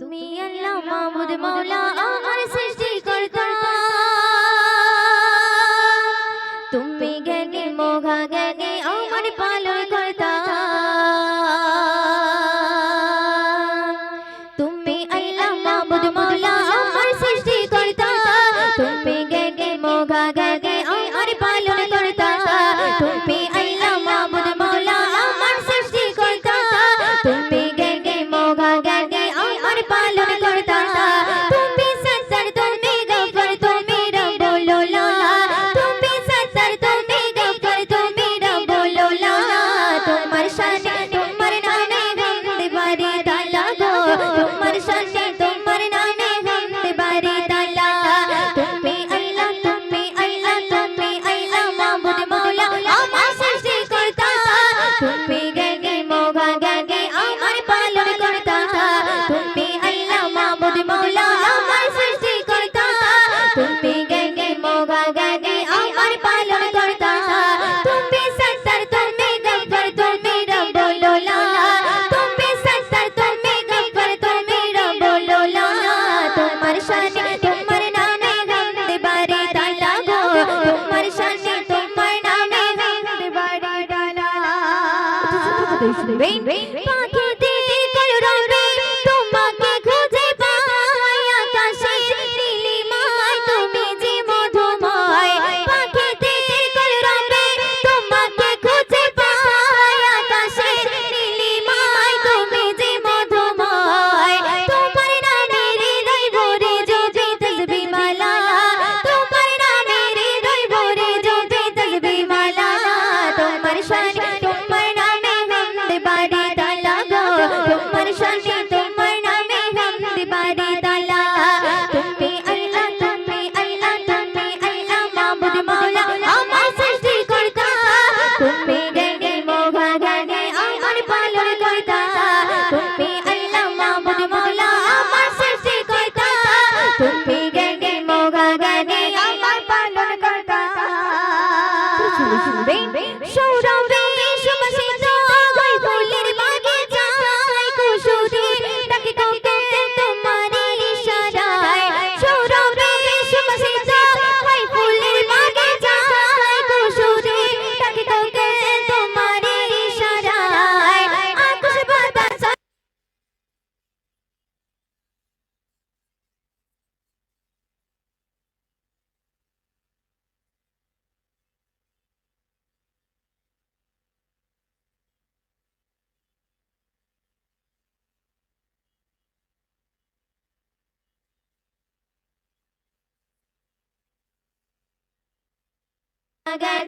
তুমি আল্লাহ মাহমুদ মৌলা তুমি গঙ্গে মোগা গানে আমার পালন কর্তা। তুমি সত্তর তুমি গব্বর তুমি রবুলোলা তুমি সত্তর তুমি গব্বর তুমি রবুলোলা তোমার শানে তোমার নামে গন্ধ বারে ডালা গো। তোমার শানে তোমার নামে গন্ধ বারে ডালা अगर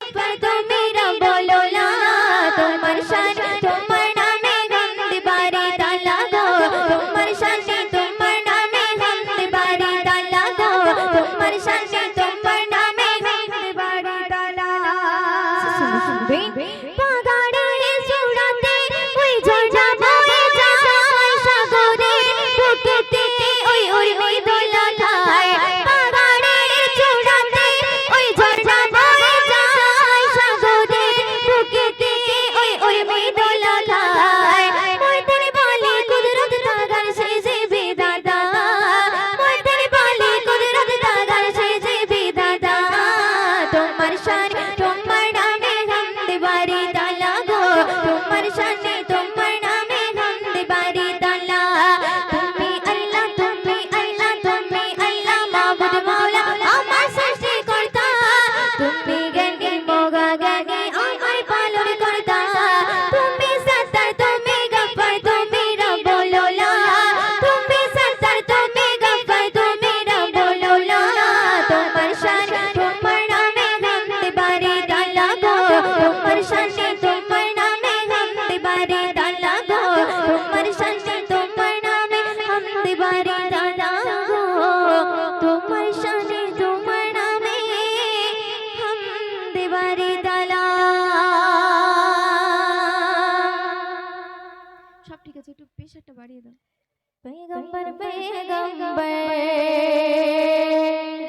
पर तो मेरा बोलो ना तुम्हार शान तुम्हार नामे गंद बारी डाला दो तुम्हार शान तुम्हार नामे गंद बारी डाला दो तुम्हार शान तुम्हार नामे गंद बारी डाला baby. പാടിയത് പൈഗംബർ പൈഗംബർ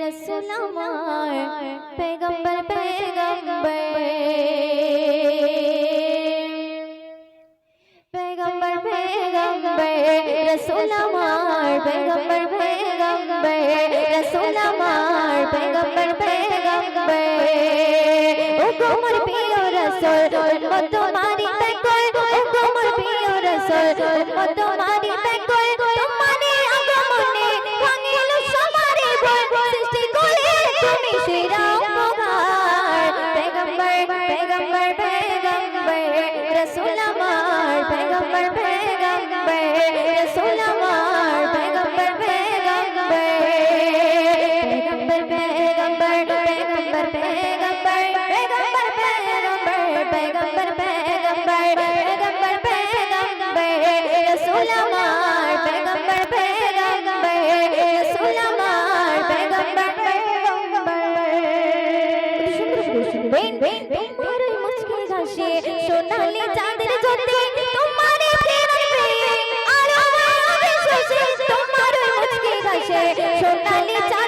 റസൂലമാർ പൈഗംബർ പൈഗംബർ പൈഗംബർ പൈഗംബർ റസൂലമാർ പൈഗംബർ പൈഗംബർ റസൂലമാർ പൈഗംബർ പൈഗംബർ ഓ ഗോമർ പിയോ റസൂൽ ഉമ്മ തുമാരി തക്കൽ ഓ ഗോമർ പിയോ റസൂൽ ഉമ്മ തുമാരി তোমার মুচকি হাসি সোনালি চাঁদের জ্যোতি তোমার তোমার মুচকি হাসি সোনালি চাঁদ